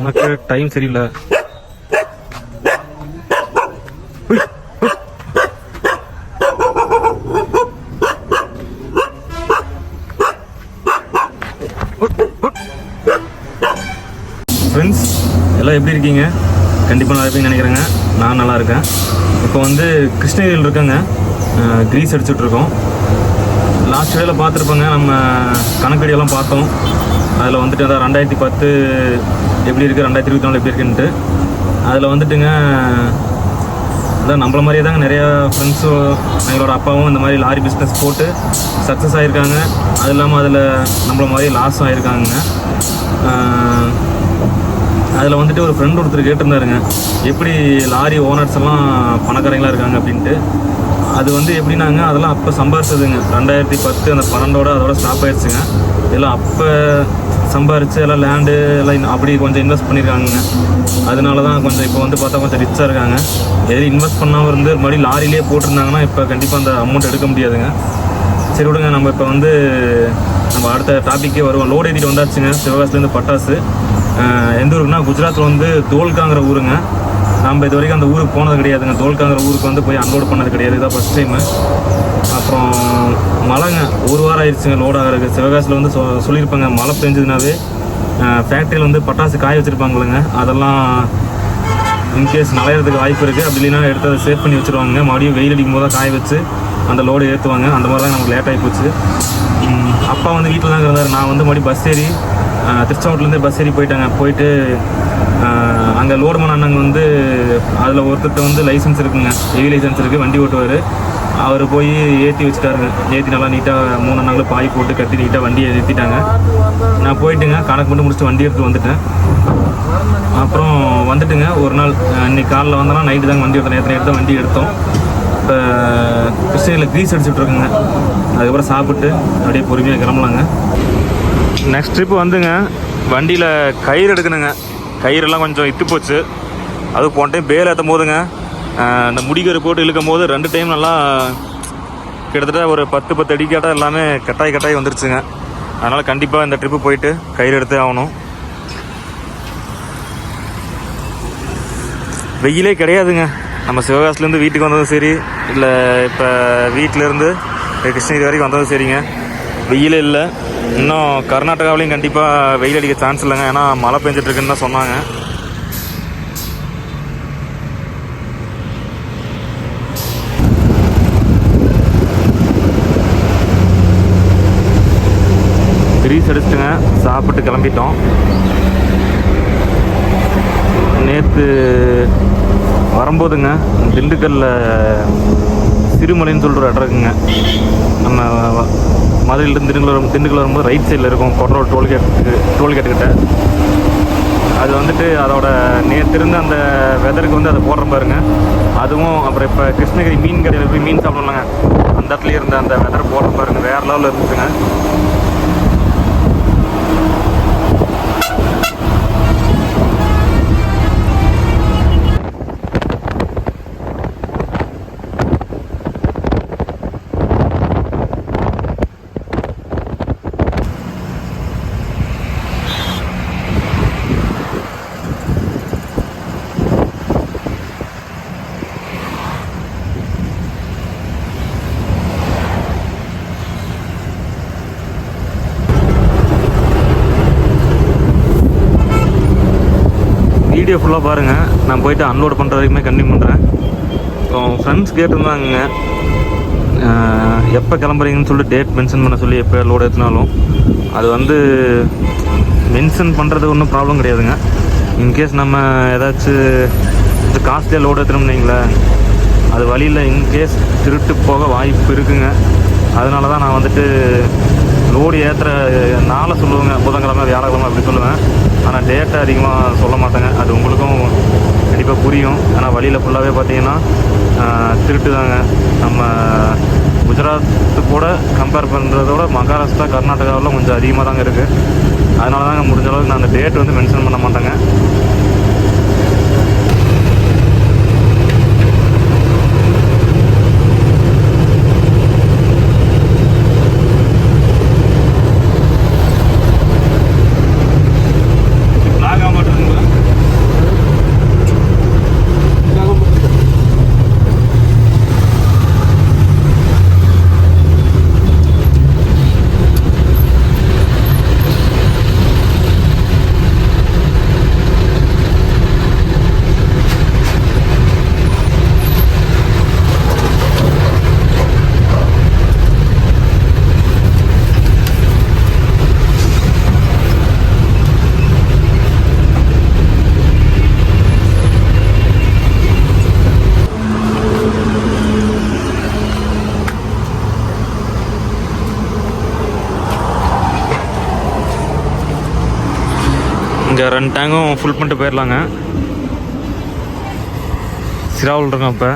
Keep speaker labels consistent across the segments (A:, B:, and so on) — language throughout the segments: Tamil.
A: உனக்கு டைம் சரியில்லை. ஃப்ரெண்ட்ஸ் எல்லாம் எப்படி இருக்கீங்க? கண்டிப்பாக நல்லா இருப்பீங்கன்னு நினைக்கிறேங்க. நான் நல்லா இருக்கேன். இப்போ வந்து கிருஷ்ணகிரியில் இருக்கேங்க. க்ரீஸ் அடிச்சுட்ருக்கோம் லாஸ்ட் வீடியோவில் பார்த்துருப்போங்க. நம்ம கணக்கடியெல்லாம் பார்த்தோம். அதில் வந்துட்டு அதான் ரெண்டாயிரத்தி பத்து எப்படி இருக்குது ரெண்டாயிரத்தி இருபத்தி நாலு எப்படி இருக்குன்ட்டு. அதில் வந்துட்டுங்க அதான் நம்மள மாதிரியே தாங்க நிறையா ஃப்ரெண்ட்ஸும் எங்களோட அப்பாவும் இந்த மாதிரி லாரி பிஸ்னஸ் போட்டு சக்ஸஸ் ஆகியிருக்காங்க அது இல்லாமல் அதில் நம்மள மாதிரி லாஸும் ஆகியிருக்காங்க அதில் வந்துட்டு ஒரு ஃப்ரெண்ட் ஒருத்தர் கேட்டிருந்தாருங்க எப்படி லாரி ஓனர்ஸ் எல்லாம் பணக்காரங்களாக இருக்காங்க அப்படின்ட்டு. அது வந்து எப்படின்னாங்க அதெல்லாம் அப்போ சம்பாரிச்சதுங்க. ரெண்டாயிரத்தி பத்து அந்த பன்னெண்டோட அதோட ஸ்டாப் ஆயிடுச்சுங்க. எல்லாம் அப்போ சம்பாரிச்சு எல்லாம் லேண்டு எல்லாம் இன்னும் அப்படி கொஞ்சம் இன்வெஸ்ட் பண்ணியிருக்காங்க அதனால தான் கொஞ்சம் இப்போ வந்து பார்த்தா கொஞ்சம் ரிச்சாக இருக்காங்க. எதில் இன்வெஸ்ட் பண்ணாமல் இருந்து மறுபடியும் லாரிலேயே போட்டிருந்தாங்கன்னா இப்போ கண்டிப்பாக அந்த அமௌண்ட் எடுக்க முடியாதுங்க. சரி விடுங்க நம்ம இப்போ வந்து நம்ம அடுத்த டாப்பிக்கே வருவோம். லோடு ஏற்றிட்டு வந்தாச்சுங்க. சிவகாசிலேருந்து பட்டாசு. எந்த ஊருக்குன்னா குஜராத்தில் வந்து தோல்காங்கிற ஊருங்க. நம்ம இது வரைக்கும் அந்த ஊருக்கு போனது கிடையாதுங்க. தோல்காங்கிற ஊருக்கு வந்து போய் அன்லோட் பண்ணது கிடையாது. இதான் ஃபஸ்ட் டைமு அப்புறம் மழைங்க ஒரு வாரம் ஆயிடுச்சுங்க லோட் ஆகிறதுக்கு. சிவகாசியில் வந்து சொ சொல்லியிருப்பாங்க மழை பெஞ்சதுனாவே ஃபேக்ட்ரியில் வந்து பட்டாசு காய வச்சுருப்பாங்களுங்க. அதெல்லாம் இன்கேஸ் நலையிறதுக்கு வாய்ப்பு இருக்குது அப்படி இல்லைன்னா எடுத்து அதை சேவ் பண்ணி வச்சுருவாங்க மறுபடியும் வெயில் அடிக்கும் போது தான் காய வச்சு அந்த லோடு ஏற்றுவாங்க அந்த மாதிரி தான் நமக்கு லேட் ஆகி போச்சு. அப்பா வந்து வீட்டில் தான் இருந்தார். நான் வந்து மறுபடியும் பஸ் ஏறி திருச்சாவூர்லேருந்து பஸ் ஏறி போயிட்டாங்க. போயிட்டு அங்கே லோடுமன் அண்ணங்க வந்து அதில் ஒருத்தர்கிட்ட வந்து லைசன்ஸ் இருக்குங்க. ஹெவி லைசன்ஸ் இருக்குது வண்டி ஓட்டுவார். அவர் போய் ஏற்றி வச்சுட்டாருங்க. ஏற்றி நல்லா நீட்டாக மூணு நாங்களும் பாய் போட்டு கட்டி நீட்டாக வண்டியை ஏற்றிட்டாங்க நான் போயிட்டுங்க கணக்கு மட்டும் முடிச்சுட்டு வண்டி எடுத்து வந்துட்டேன். அப்புறம் வந்துட்டுங்க ஒரு நாள் இன்னைக்கு காலைல வந்தோன்னா நைட்டு தாங்க வண்டி எடுத்தோம் நேற்று எடுத்து வண்டி எடுத்தோம். இப்போ கிருஷ்ணகிரியில் க்ரீஸ் அடிச்சுட்ருக்குங்க அதுக்கப்புறம் சாப்பிட்டு அப்படியே பொறுமையாக கிளம்பலாங்க. நெக்ஸ்ட் ட்ரிப்பு வந்துங்க. வண்டியில் கயிறு எடுக்கணுங்க. கயிறெல்லாம் கொஞ்சம் இத்து போச்சு. அது போன டைம் பேல் ஏற்றும் போதுங்க. இந்த முடிகரு போட்டு இழுக்கும் போது ரெண்டு டைம் நல்லா கிட்டத்தட்ட ஒரு பத்து பத்து அடிக்காட்டாக எல்லாமே கட்டாய் கட்டாய் வந்துருச்சுங்க. அதனால் கண்டிப்பாக இந்த ட்ரிப்பு போயிட்டு கயிறு எடுத்தே ஆகணும். வெயிலே கிடையாதுங்க. நம்ம சிவகாசிலேருந்து வீட்டுக்கு வந்ததும் சரி இல்லை இப்போ வீட்டிலேருந்து கிருஷ்ணகிரி வரைக்கும் வந்ததும் சரிங்க. வெயிலே இல்லை. இன்னும் கர்நாடகாவிலையும் கண்டிப்பாக வெயில் அடிக்க சான்ஸ் இல்லைங்க. ஏன்னா மழை பெஞ்சிட்டு இருக்குன்னு தான் சொன்னாங்க. ரீஸ் அடிச்சுட்டுங்க சாப்பிட்டு கிளம்பிட்டோம். நேற்று வரும்போதுங்க திண்டுக்கல்ல சிறுமலைன்னு சொல்லிட்டு ஒரு இடம் இருக்குங்க. நம்ம வ- மதுரையிலேருந்து திண்டுக்கல் வரும் திண்டுக்கல் வரும்போது ரைட் சைடில் இருக்கும் கொட்டரோடு டோல்கேட்டுக்கு டோல்கேட்டுக்கிட்ட அது வந்துட்டு அதோட நேற்று அந்த வெதருக்கு வந்து அதை போடுற பாருங்க. அதுவும் அப்புறம் இப்போ கிருஷ்ணகிரி மீன் கடையில் போய் மீன் சாப்பிடலாங்க அந்த இடத்துல இருந்த அந்த வெதர் போடுற பாருங்க. வேறு லெவலில் இருந்துச்சுங்க வீடியோ ஃபுல்லாக பாருங்கள் நான் போயிட்டு அன்லோட் பண்ணுற வரைக்குமே கண்டினியூ பண்ணுறேன் அப்புறம் ஃப்ரெண்ட்ஸ் கேட்டிருந்தாங்க எப்போ கிளம்புறீங்கன்னு சொல்லிட்டு டேட் மென்ஷன் பண்ண சொல்லி எப்போ லோடு ஏற்றினாலும் அது வந்து மென்ஷன் பண்ணுறது ஒன்றும் ப்ராப்ளம் கிடையாதுங்க. இன்கேஸ் நம்ம ஏதாச்சும் கொஞ்சம் காஸ்ட்லியாக லோடு ஏற்றணும்னு வைங்களேன் அது வழியில் இன்கேஸ் திருட்டு போக வாய்ப்பு இருக்குங்க. அதனால தான் நான் வந்துட்டு லோடு ஏற்றுற நாளை சொல்லுவேங்க. புதன்கிழமை வியாழக்கிழமை அப்படி சொல்லுவேன். ஆனால் டேட்டை அதிகமாக சொல்ல மாட்டேங்க. அது உங்களுக்கும் கண்டிப்பாக புரியும். ஆனால் வழியில் ஃபுல்லாகவே பார்த்தீங்கன்னா திருட்டு தாங்க நம்ம குஜராத்து கூட கம்பேர் பண்ணுறதோட மகாராஷ்டிரா கர்நாடகாவில் கொஞ்சம் அதிகமாக தாங்க இருக்குது அதனால தாங்க முடிஞ்ச அளவுக்கு நான் அந்த டேட் வந்து மென்ஷன் பண்ண மாட்டேங்க. இங்கே ரெண்டு டேங்கும் ஃபுல் பண்ணிட்டு போயிடலாங்க சிராவில் இருக்கோம் இப்போ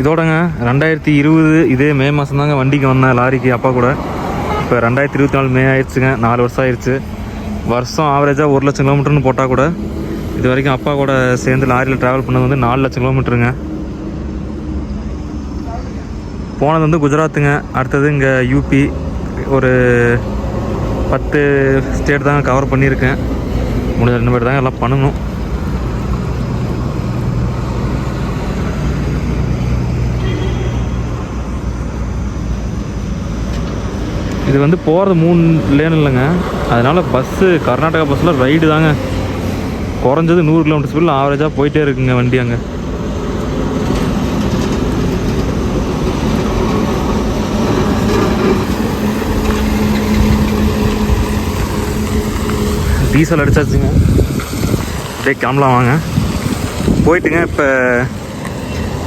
A: இதோடங்க ரெண்டாயிரத்தி இருபது இதே மே மாதம் தாங்க வண்டிக்கு வந்தேன் லாரிக்கு அப்பா கூட. இப்போ ரெண்டாயிரத்தி இருபத்தி நாலு மே ஆயிடுச்சுங்க நாலு வருஷம் ஆயிடுச்சு. வருஷம் ஆவரேஜாக ஒரு லட்சம் கிலோமீட்டர்னு போட்டால் கூட இது வரைக்கும் அப்பா கூட சேர்ந்து லாரியில் ட்ராவல் பண்ணது வந்து நாலு லட்சம் கிலோமீட்டருங்க போனது வந்து குஜராத்துங்க அடுத்தது இங்கே யூபி ஒரு பத்து ஸ்டேட் தாங்க கவர் பண்ணியிருக்கேன். முடிஞ்ச ரெண்டு பேர் தாங்க எல்லாம் பண்ணணும். இது வந்து போகிறது மூணு லேன் இல்லைங்க. அதனால் பஸ்ஸு கர்நாடகா பஸ்ஸில் ரைடு தாங்க. குறைஞ்சது நூறு கிலோமீட்டர் ஸ்பீடில் ஆவரேஜாக போயிட்டே இருக்குங்க வண்டி அங்கே. டீசல் அடிச்சாச்சுங்க. அப்படியே கிளம்பலாம் வாங்க. போயிட்டுங்க இப்போ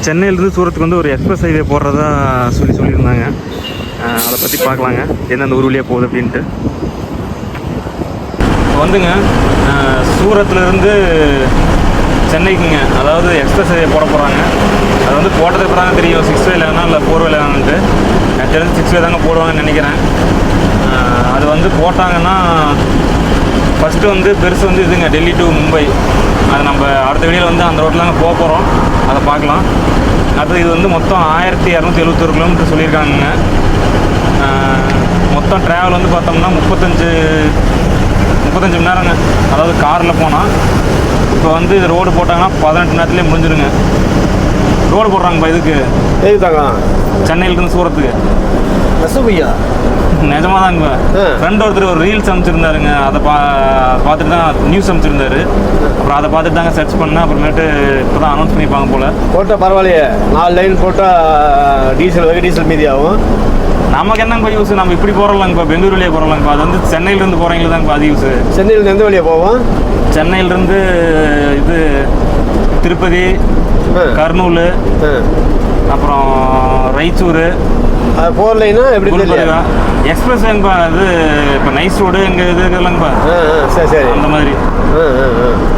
A: சென்னையிலேருந்து சூரத்துக்கு வந்து ஒரு எக்ஸ்பிரஸ் ஹைவே போடுறதா சொல்லி சொல்லியிருந்தாங்க. அதை பற்றி பார்க்கலாங்க. எந்தெந்த ஊர் வழியாக போகுது அப்படின்ட்டு. இப்போ வந்துங்க சூரத்துலேருந்து சென்னைக்குங்க. அதாவது எக்ஸ்பிரஸ் ஹைவே போட போகிறாங்க அது வந்து போட்டதுக்கு தாங்க தெரியும். சிக்ஸ் வே வேணா இல்லை ஃபோர் வே வேணான்ட்டு. எனக்கு தெரிஞ்சு சிக்ஸ் வே தாங்க போடுவாங்கன்னு நினைக்கிறேன். அது வந்து போட்டாங்கன்னா ஃபஸ்ட்டு வந்து பெருசு வந்து இதுங்க டெல்லி டு மும்பை. அது நம்ம அடுத்த வீடியோவில் வந்து அந்த ரோட்டில் தாங்க போக போகிறோம் அதை பார்க்கலாம். அடுத்து இது வந்து மொத்தம் ஆயிரத்தி இரநூத்தி எழுபத்தொரு கிலோமீட்டர் சொல்லியிருக்காங்கங்க. ஆஹ் மொத்தம் ட்ராவல் வந்து பார்த்தோம்னா முப்பத்தஞ்சு முப்பத்தஞ்சு மணி நேரங்க. அதாவது காரில் போனால் இப்போ வந்து இது ரோடு போட்டாங்கன்னா பதினெட்டு நேரத்துலேயே முடிஞ்சிருங்க. ரோடு போடுறாங்கப்பா இதுக்கு.
B: எதுதாங்க
A: சென்னையிலேருந்து சூரத்துக்கு.
B: நசுமையா
A: நிஜமாக தாங்க
B: ஆ.
A: ஃப்ரெண்ட் ஒருத்தர் ஒரு ரீல்ஸ் அமைச்சிருந்தாருங்க அதை பா பார்த்துட்டு தான் நியூஸ் அமைச்சிருந்தாரு அப்புறம் அதை பார்த்துட்டு தாங்க சர்ச் பண்ணேன். அப்புறமேட்டு இப்போ தான் அனௌன்ஸ் பண்ணியிருப்பாங்க போல்.
B: போட்டால் பரவாயில்லையே. நாலு லைன் போட்டால் டீசல் வெகு டீசல் மீதி ஆகும்.
A: நமக்கு என்னங்க யூஸ் நம்ம இப்படி போகிறலாங்கப்பா பெங்களூர் வழியே போகிறலாங்கப்பா அது வந்து சென்னையிலேருந்து போகிறவங்களுக்கு தாங்கப்பா அது யூஸ்
B: சென்னையிலேருந்து எந்த வழியாக போவோம்?
A: சென்னையிலேருந்து இது திருப்பதி. கர்னூல். அப்புறம் ரைச்சூர்
B: ஃபோர் லைனா எப்படி தெரியல
A: எக்ஸ்பிரஸ் எங்கப்பா இது இப்போ நைஸ் ரோடு எங்கே இது
B: ஆ சரி சரி.
A: அந்த மாதிரி.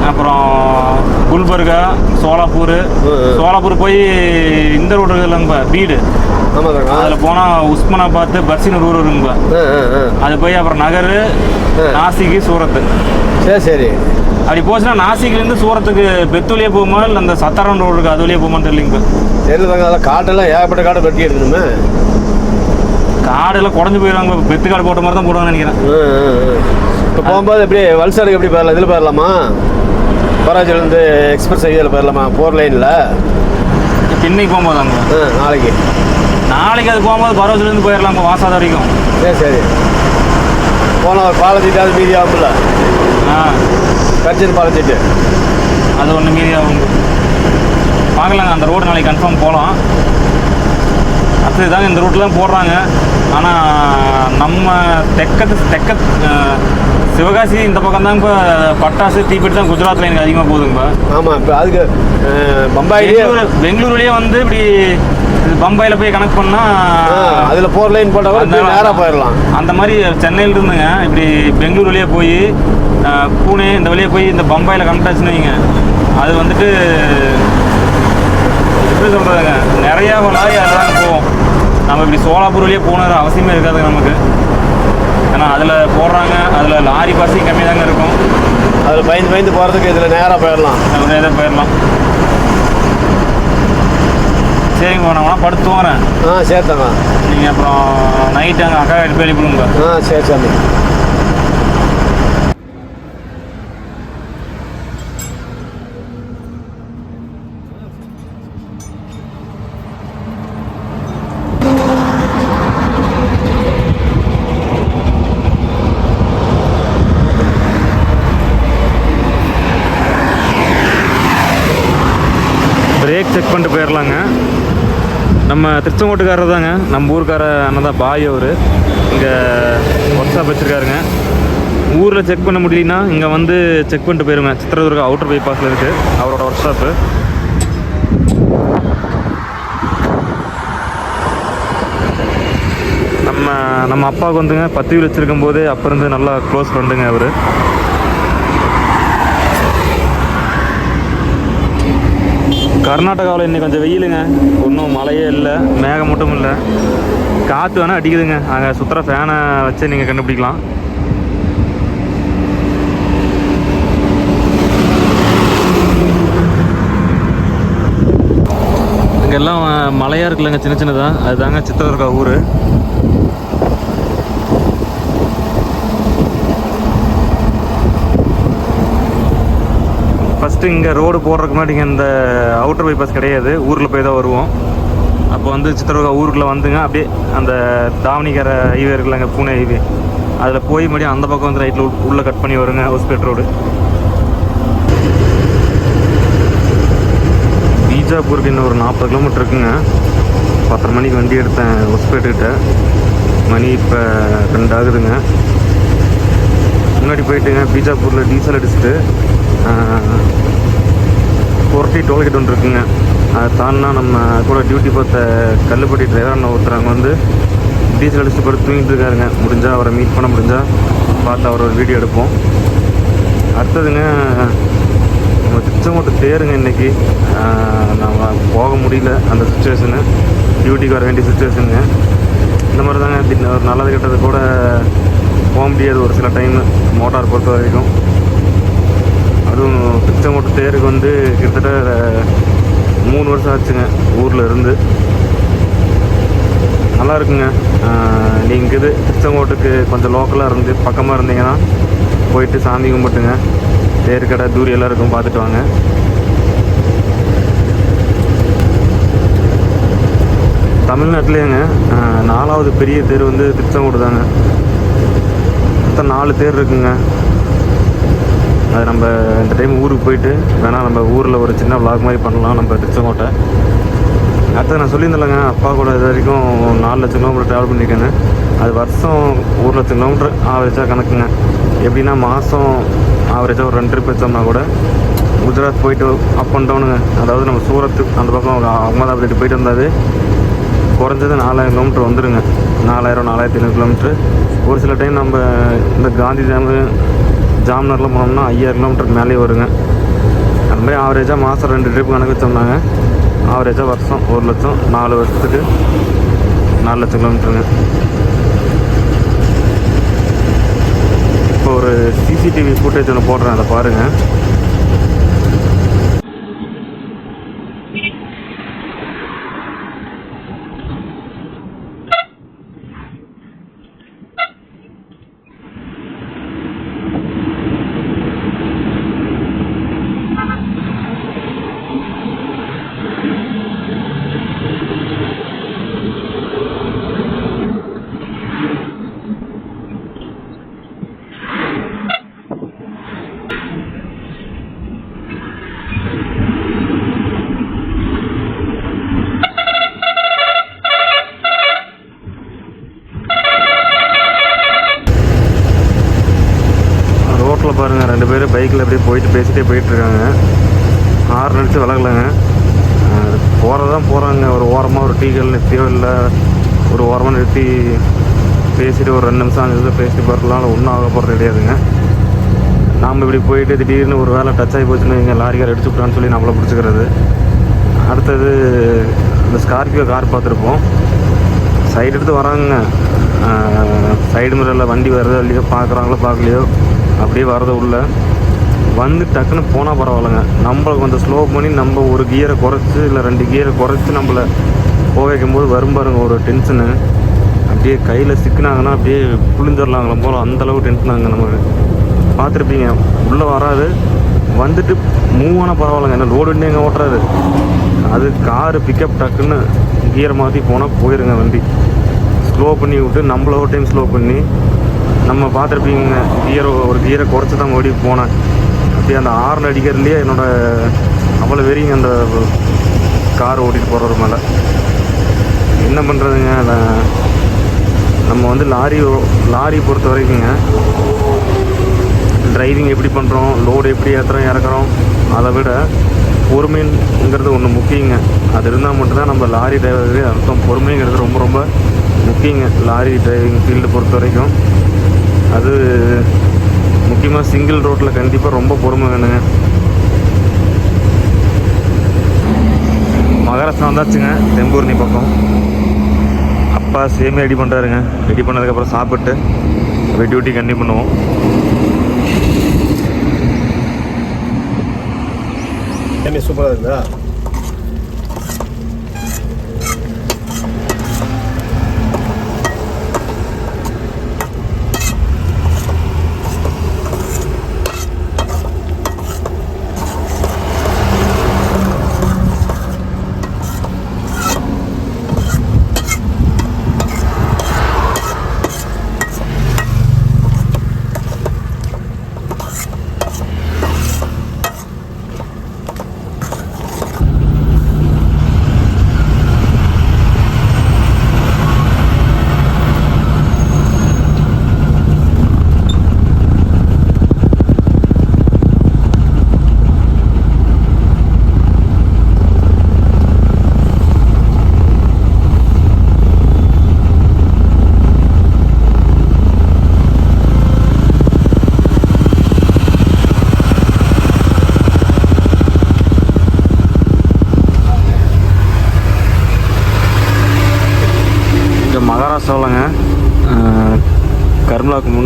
A: அப்புறம் குல்பர்கா சோலாப்பூர். சோலாப்பூர் போய் இந்த ரோடு இல்லைங்கப்பா பீடு.
B: தாங்க
A: அதில் போனால் உஸ்மானாபாத் பர்சின் ஊர் இருக்குங்கப்பா அது போய் அப்புறம் நகர். நாசிக்கு சூரத்து.
B: சரி சரி.
A: அப்படி போச்சுன்னா நாசிக்லேருந்து சூரத்துக்கு பெத்துலியே போகுமா? இல்லை அந்த சத்தாரம் ரோடு இருக்கு அது வழியே போகுமான்னு தெரியலங்கப்பா
B: தெரியல அதெல்லாம் காட்டெல்லாம் ஏகப்பட்ட காட்டை வெட்டி எடுக்கணுமே
A: காடெல்லாம் குறைஞ்சு போயிடுவாங்க. பெத்து காடு போட்ட மாதிரி தான் போடுவாங்கன்னு நினைக்கிறேன்.
B: இப்போ போகும்போது எப்படி வல்சாடுக்கு எப்படி போயிடலாம் இதில் போயிடலாமா பராஜிலேருந்து எக்ஸ்பிரஸ் இதில் போயிடலாமா ஃபோர் லைனில்?
A: இப்போ இன்னைக்கு போகும்போது அங்கே
B: ஆ நாளைக்கு.
A: நாளைக்கு அது போகும்போது பரோசிலேருந்து போயிடலாம் வாசாத வரைக்கும்.
B: சரி சரி. போனால் ஒரு பாலத்திட்டாவது மீதி ஆகும்ல? கரிச்சல் பாலத்திட்டு
A: அது ஒன்று மீதி பார்க்கலாங்க அந்த ரோடு நாளைக்கு கன்ஃபார்ம் போகலாம் அடுத்தது தாங்க இந்த ரூட்டில் தான் போடுறாங்க. ஆனால் நம்ம தெற்கத்து தெற்க அஹ், சிவகாசி இந்த பக்கம் தான் இப்போ பட்டாசு தீப்பெட்டி தான் குஜராத்தில் எனக்கு அதிகமாக போகுதுங்கப்பா
B: ஆமாம் இப்போ. அதுக்கு
A: பெங்களூர் பெங்களூர்லேயே வந்து இப்படி பம்பாயில் போய் கனெக்ட் பண்ணால்
B: அதில் ஃபோர் லைன் போட்டால் நேராக போயிடலாம்.
A: அந்த மாதிரி சென்னையில் இருந்துங்க இப்படி பெங்களூர் வழியாக போய் பூனே இந்த வழியாக போய் இந்த பம்பாயில் கனெக்ட் ஆச்சுன்னு வைங்க. அது வந்துட்டு எப்படி சொல்கிறதுங்க நிறையா லாரி அதுதாங்க போவோம் நம்ம இப்படி சோலாப்பூர் வழியாக போகணுங்கிற அவசியமே இருக்காதுங்க நமக்கு. ஏன்னா அதில் போடுறாங்க அதில் லாரி பஸ்ஸிங் கம்மி தாங்க இருக்கும்.
B: அதில் பயந்து பயந்து போகிறதுக்கு இதில் நேராக போயிடலாம்.
A: இதை போயிடலாம். சரிங்க நான் வேணா படுத்து தூங்குறேன்.
B: ஆ சேர்த்தாங்க
A: நீங்கள் அப்புறம் நைட்டு அங்கே அக்கா எடுத்து வெளியே போடுங்க
B: ஆ சரி சாமி
A: பிரேக் செக் பண்ணிட்டு போயிடலாங்க நம்ம திருச்செங்கோட்டுக்காரர் தாங்க. நம்ம ஊருக்கார அண்ணன் தான் பாய் அவர். இங்கே ஒர்க் ஷாப் வச்சுருக்காருங்க. ஊரில் செக் பண்ண முடியலன்னா இங்கே வந்து செக் பண்ணிட்டு போயிருங்க. சித்திரதுர்கா அவுட்டர் பைபாஸில் இருக்குது அவரோட ஒர்க் ஷாப்பு நம்ம நம்ம அப்பாவுக்கு வந்துங்க பத்து வீல் வச்சுருக்கும் போதே அப்போ இருந்து நல்லா க்ளோஸ் ஃப்ரெண்டுங்க அவர். கர்நாடகாவில் இன்னைக்கு கொஞ்சம் வெயிலுங்க. ஒன்றும் மழையே இல்லை மேகம் மட்டும் இல்லை. காற்று வேணால் அடிக்குதுங்க. அங்கே சுற்றுற ஃபேனை வச்சு நீங்கள் கண்டுபிடிக்கலாம். இங்கெல்லாம் மலையாக இருக்குல்லங்க சின்ன சின்னதாக அதுதாங்க சித்திரதுர்கா ஊர். ஃபஸ்ட்டு இங்கே ரோடு போடுறதுக்கு முன்னாடி இங்கே இந்த அவுட்டர் பைபாஸ் கிடையாது. ஊரில் போய் தான் வருவோம். அப்போ வந்து சித்திரதுர்கா ஊருக்குள்ளே வந்துங்க. அப்படியே அந்த தாவணிக்கரை ஹைவே இருக்குல்லங்க பூனே ஹைவே அதில் போய் மறுபடியும் அந்த பக்கம் வந்து ரைட்டில் உள்ளே கட் பண்ணி வருங்க ஹவுஸ்பேட் ரோடு பீஜாப்பூருக்கு இன்னும் ஒரு நாற்பது கிலோமீட்டர் இருக்குங்க. பத்தரை மணிக்கு வண்டி எடுத்தேன் ஹவுஸ்பேட்டுக்கிட்ட மணி இப்போ ரெண்டு ஆகுதுங்க முன்னாடி போயிட்டுங்க பீஜாப்பூரில் டீசல் அடிச்சுட்டு பொருட்டி டோல்கேட் ஒன்று இருக்குங்க. அதை தாண்டினா நம்ம கூட டியூட்டி பார்த்த கல்லுப்பட்டி டிரைவர் ஒருத்தர் வந்து டீசல் அடிச்சு படுத்து தூங்கிட்டு இருக்காருங்க. முடிஞ்சால் அவரை மீட் பண்ண முடிஞ்சால் பார்த்து அவர் ஒரு வீடியோ எடுப்போம். அடுத்ததுங்க நம்ம திருச்செங்கோட்டை தேருங்க இன்னைக்கு. நான் நம்ம போக முடியல அந்த சுச்சுவேஷனு டியூட்டிக்கு வர வேண்டிய சுச்சுவேஷனுங்க இந்த மாதிரி தாங்க ஒரு நல்லது கெட்டது கூட போக முடியாது ஒரு சில டைமு மோட்டார் பொறுத்த வரைக்கும். அதுவும் திருச்செங்கோட்டு தேருக்கு வந்து கிட்டத்தட்ட மூணு வருஷம் ஆச்சுங்க ஊரில் இருந்து. நல்லா இருக்குங்க. நீங்கள் இது திருச்செங்கோட்டுக்கு கொஞ்சம் லோக்கலாக இருந்து பக்கமாக இருந்தீங்கன்னா போயிட்டு சாமி கும்பிட்டுங்க. தேர் கடை தூரி எல்லாம் இருக்கும் பார்த்துட்டு வாங்க. தமிழ்நாட்டிலேங்க நாலாவது பெரிய தேர் வந்து திருச்செங்கோடு தாங்க மொத்தம் நாலு தேர் இருக்குங்க. அது நம்ம இந்த டைம் ஊருக்கு போயிட்டு வேணால் நம்ம ஊரில் ஒரு சின்ன விளாக் மாதிரி பண்ணலாம் நம்ம திருச்செங்கோட்டை. அடுத்தது நான் சொல்லியிருந்தேன்லங்க அப்பா கூட இது வரைக்கும் நாலு லட்சம் கிலோமீட்டர் ட்ராவல் பண்ணியிருக்கேன்னு. அது வருஷம் ஒரு லட்சம் கிலோமீட்டர் ஆவரேஜாக கணக்குங்க. எப்படின்னா மாதம் ஆவரேஜாக ஒரு ரெண்டு ட்ரிப் வச்சோம்னா கூட குஜராத் போயிட்டு அப் அண்ட் டவுனுங்க அதாவது நம்ம சூரத்து அந்த பக்கம் அகமதாபாத் போயிட்டு வந்தாது குறைஞ்சது நாலாயிரம் கிலோமீட்டர் வந்துடுங்க நாலாயிரம் நாலாயிரத்தி ஐநூறு கிலோமீட்டர் ஒரு சில டைம் நம்ம இந்த காந்தி டேமு ஜாம்நகரில் போனோம்னா ஐயாயிரம் கிலோமீட்டருக்கு மேலே வருங்க. அந்த மாதிரி ஆவரேஜாக மாதம் ரெண்டு ட்ரிப் கணக்கு வச்சோம்னாங்க ஆவரேஜாக வருஷம் ஒரு லட்சம் நாலு வருஷத்துக்கு நாலு லட்சம் கிலோமீட்டருங்க. இப்போ ஒரு சிசிடிவி ஃபுட்டேஜ் ஒன்று போடுறேன் அதை பாருங்கள் கிடையாதுங்க நாம் இப்படி போயிட்டு திடீர்னு ஒரு வேலை டச் ஆகி போச்சுன்னு இங்கே லாரிக்கார் அடிச்சு விட்டான்னு சொல்லி நம்மளை பிடிச்சிக்கிறது. அடுத்தது இந்த ஸ்கார்பியோ கார் பார்த்துருப்போம். சைடு எடுத்து வராங்க சைடு மிரரில் வண்டி வருதோ இல்லையோ பார்க்குறாங்களோ பார்க்கலையோ அப்படியே வர்றது உள்ள. வந்து டக்குன்னு போனால் பரவாயில்லைங்க. நம்மளை கொஞ்சம் ஸ்லோ பண்ணி நம்ம ஒரு கியரை குறைச்சி இல்லை ரெண்டு கியரை குறைச்சி நம்மளை போக வைக்கும்போது வரும் பாருங்க ஒரு டென்ஷனு அப்படியே கையில் சிக்கினாங்கன்னா அப்படியே புளிஞ்சிடலாங்களா போல அந்தளவு டென்ஷனாங்க நம்ம நமக்கு பார்த்துருப்பீங்க உள்ளே வராது. வந்துட்டு மூவ் ஆனால் பரவாயில்லைங்க என்ன ரோடு வண்டி எங்கே ஓட்டுறாரு? அது காரு பிக்கப் டக்குன்னு கியர் மாற்றி போனால் போயிருங்க வண்டி. ஸ்லோ பண்ணி விட்டு நம்மள ஒரு டைம் ஸ்லோ பண்ணி நம்ம பார்த்துருப்பீங்க கியர் ஒரு கியரை குறைச்சி தான் ஓடி போனேன். அப்படியே அந்த ஆர்ன் அடிக்கிறதுலையே என்னோட அவ்வளோ வெறிங்க அந்த கார் ஓட்டிகிட்டு போகிறவர் மேலே. என்ன பண்ணுறதுங்க நான் நம்ம வந்து லாரி ஓ- லாரி பொறுத்த வரைக்குங்க. டிரைவிங் எப்படி பண்ணுறோம் லோடு எப்படி ஏற்றுறோம் இறக்குறோம் அதை விட பொறுமைங்கிறது ஒன்று முக்கியங்க. அது இருந்தால் மட்டும்தான் நம்ம லாரி டிரைவருக்கு அர்த்தம். பொறுமைங்கிறது ரொம்ப ரொம்ப முக்கியங்க. லாரி டிரைவிங் ஃபீல்டு பொறுத்த வரைக்கும். அது முக்கியமாக சிங்கிள் ரோட்டில் கண்டிப்பாக ரொம்ப பொறுமை வேணுங்க. மகாராஷ்டிரம் வந்தாச்சுங்க தெம்பூர்ணி பக்கம். அப்பா சேமே ரெடி பண்ணுறாருங்க ரெடி பண்ணதுக்கப்புறம் சாப்பிட்டு அப்படியே டியூட்டி கண்டினியூ பண்ணுவோம்.
B: சூப்பராக இருக்குதா?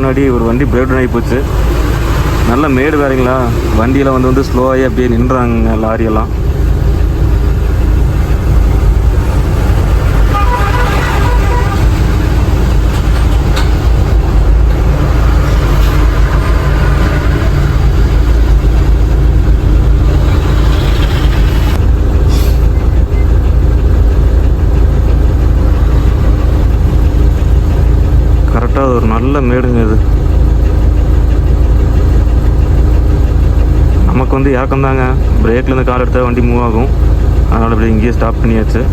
A: முன்னாடி ஒரு வண்டி பிரேக் டவுன் ஆகி போச்சு. நல்ல மேடு வேறங்களா? வண்டியில் வந்து வந்து ஸ்லோவாகி அப்படியே நின்றாங்க லாரியெல்லாம். கரெக்டாக ஒரு நல்ல மேடுங்க இது. நமக்கு வந்து இறக்கம் தாங்க. பிரேக்லேருந்து கால் எடுத்தால் வண்டி மூவ் ஆகும். அதனால் அப்படியே இங்கேயே ஸ்டாப் பண்ணியாச்சு.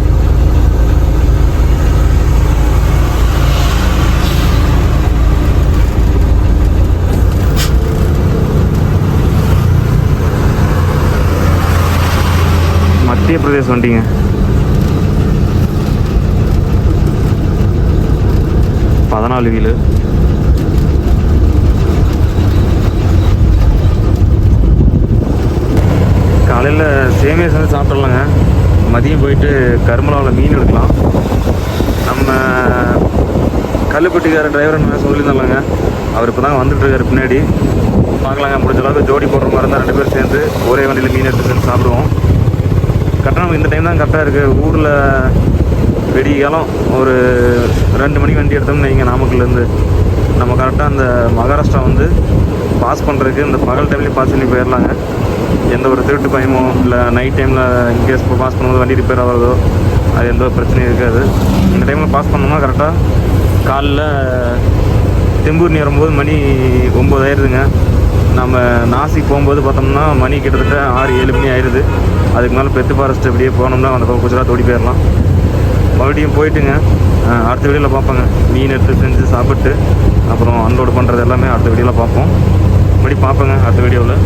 A: மத்திய பிரதேஷ் வண்டிங்க. பதினாலு வீலு. காலையில் சேமியா செஞ்சு சாப்பிட்றலாங்க மதியம் போயிட்டு கருமலாவில் மீன் எடுக்கலாம். நம்ம கல்லுப்பட்டிக்கார டிரைவர் என்ன சொல்லியிருந்தாங்க அவர் இப்போ தான் வந்துட்டுருக்காரு பின்னாடி. பார்க்கலாங்க முடிஞ்ச அளவுக்கு ஜோடி போடுற மாதிரி இருந்தால் ரெண்டு பேரும் சேர்ந்து ஒரே வண்டியில் மீன் எடுத்து செஞ்சு சாப்பிடுவோம். கரெக்டாக நமக்கு இந்த டைம் தான் கரெக்டாக இருக்குது ஊரில் வெடிய காலம் ஒரு ரெண்டு மணிக்கு வண்டி எடுத்தோம்னு வைங்க நாமக்கல்லேருந்து. நம்ம கரெக்டாக அந்த மகாராஷ்டிரா வந்து பாஸ் பண்ணுறதுக்கு இந்த பகல் டைம்லேயும் பாஸ் பண்ணி போயிடலாங்க எந்த ஒரு திருட்டு பயமோ இல்லை நைட் டைமில் இன்கேஸ் இப்போ பாஸ் பண்ணும்போது வண்டி ரிப்பேர் ஆகிறதோ அது எந்த ஒரு பிரச்சனையும் இருக்காது. இந்த டைமில் பாஸ் பண்ணோம்னா கரெக்டாக காலைல தெம்பூர்னி வரும்போது மணி ஒம்பது ஆயிடுதுங்க நம்ம நாசிக் போகும்போது பார்த்தோம்னா மணி கிட்டத்தட்ட ஆறு ஏழு மணி ஆயிடுது அதுக்கு மேலே பெத்து ஃபாரஸ்ட் அப்படியே போனோம்னா அந்த பக்கம் குஜராத் ஓடி போயிடலாம் மறுபடியும் போயிட்டுங்க. அடுத்த வீடியோவில் பார்ப்போங்க. மீன் எடுத்து செஞ்சு சாப்பிட்டு அப்புறம் அன்லோடு பண்ணுறது எல்லாமே அடுத்த வீடியோவில் பார்ப்போம். மறுபடியும் பார்ப்போங்க அடுத்த வீடியோவில்